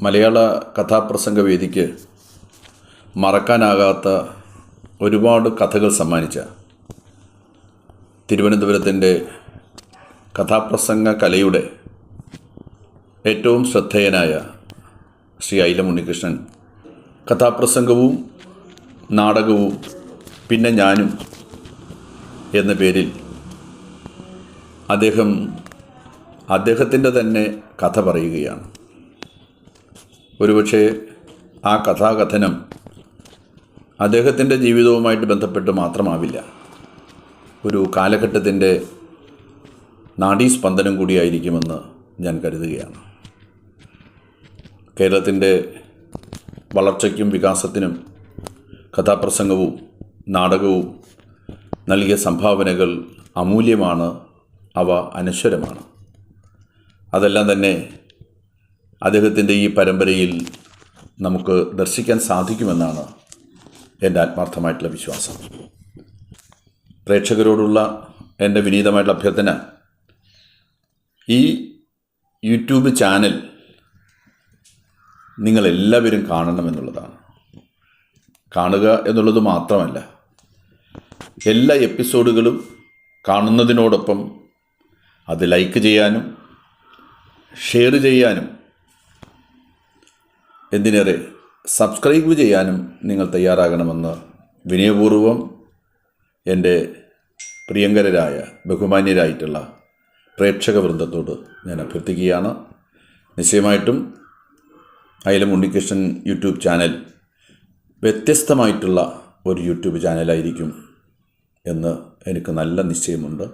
മലയാള കഥാപ്രസംഗ വേദിക്ക് മറക്കാനാകാത്ത ഒരുപാട് കഥകൾ സമ്മാനിച്ച തിരുവനന്തപുരത്തിന്റെ കഥാപ്രസംഗ കലയുടെ ഏറ്റവും ശ്രദ്ധേയനായ ശ്രീ ഐലം ഉണ്ണികൃഷ്ണൻ. കഥാപ്രസംഗവും നാടകവും പിന്നെ ഞാനും എന്ന പേരിൽ അദ്ദേഹം അദ്ദേഹത്തിന്റെ തന്നെ കഥ പറയുകയാണ്. ഒരുപക്ഷെ ആ കഥാകഥനം അദ്ദേഹത്തിന്റെ ജീവിതവുമായിട്ട് ബന്ധപ്പെട്ട് മാത്രമാവില്ല. ഒരു കാലഘട്ടത്തിന്റെ നാഡീസ്പന്ദനം കൂടിയായിരിക്കുമെന്ന് ഞാൻ കരുതുകയാണ്. കേരളത്തിന്റെ വളർച്ചയ്ക്കും വികാസത്തിനും കഥാപ്രസംഗവും നാടകവും നൽകിയ സംഭാവനകൾ അമൂല്യമാണ് അവ അനശ്വരമാണ്. അതെല്ലാം തന്നെ അദ്ദേഹത്തിന്റെ ഈ പരമ്പരയിൽ നമുക്ക് ദർശിക്കാൻ സാധിക്കുമെന്നാണ് എന്റെ ആത്മാർത്ഥമായിട്ടുള്ള വിശ്വാസം. പ്രേക്ഷകരോടുള്ള എന്റെ വിനീതമായിട്ടുള്ള അഭ്യർത്ഥന ഈ യൂട്യൂബ് ചാനൽ നിങ്ങളെല്ലാവരും കാണണമെന്നുള്ളതാണ്. കാണുക എന്നുള്ളത് മാത്രമല്ല എല്ലാ എപ്പിസോഡുകളും കാണുന്നതിനോടൊപ്പം അത് ലൈക്ക് ചെയ്യാനും ഷെയർ ചെയ്യാനും എന്തിനേറെ സബ്സ്ക്രൈബ് ചെയ്യാനും നിങ്ങൾ തയ്യാറാകണമെന്ന് വിനയപൂർവം എന്റെ പ്രിയങ്കരരായ ബഹുമാന്യരായിട്ടുള്ള പ്രേക്ഷക വൃന്ദത്തോട് ഞാൻ അഭ്യർത്ഥിക്കുകയാണ്. നിശ്ചയമായിട്ടും അയലം ഉണ്ണികൃഷ്ണൻ യൂട്യൂബ് ചാനൽ വ്യത്യസ്തമായിട്ടുള്ള ഒരു യൂട്യൂബ് ചാനലായിരിക്കും എന്ന് എനിക്ക് നല്ല നിശ്ചയമുണ്ട്.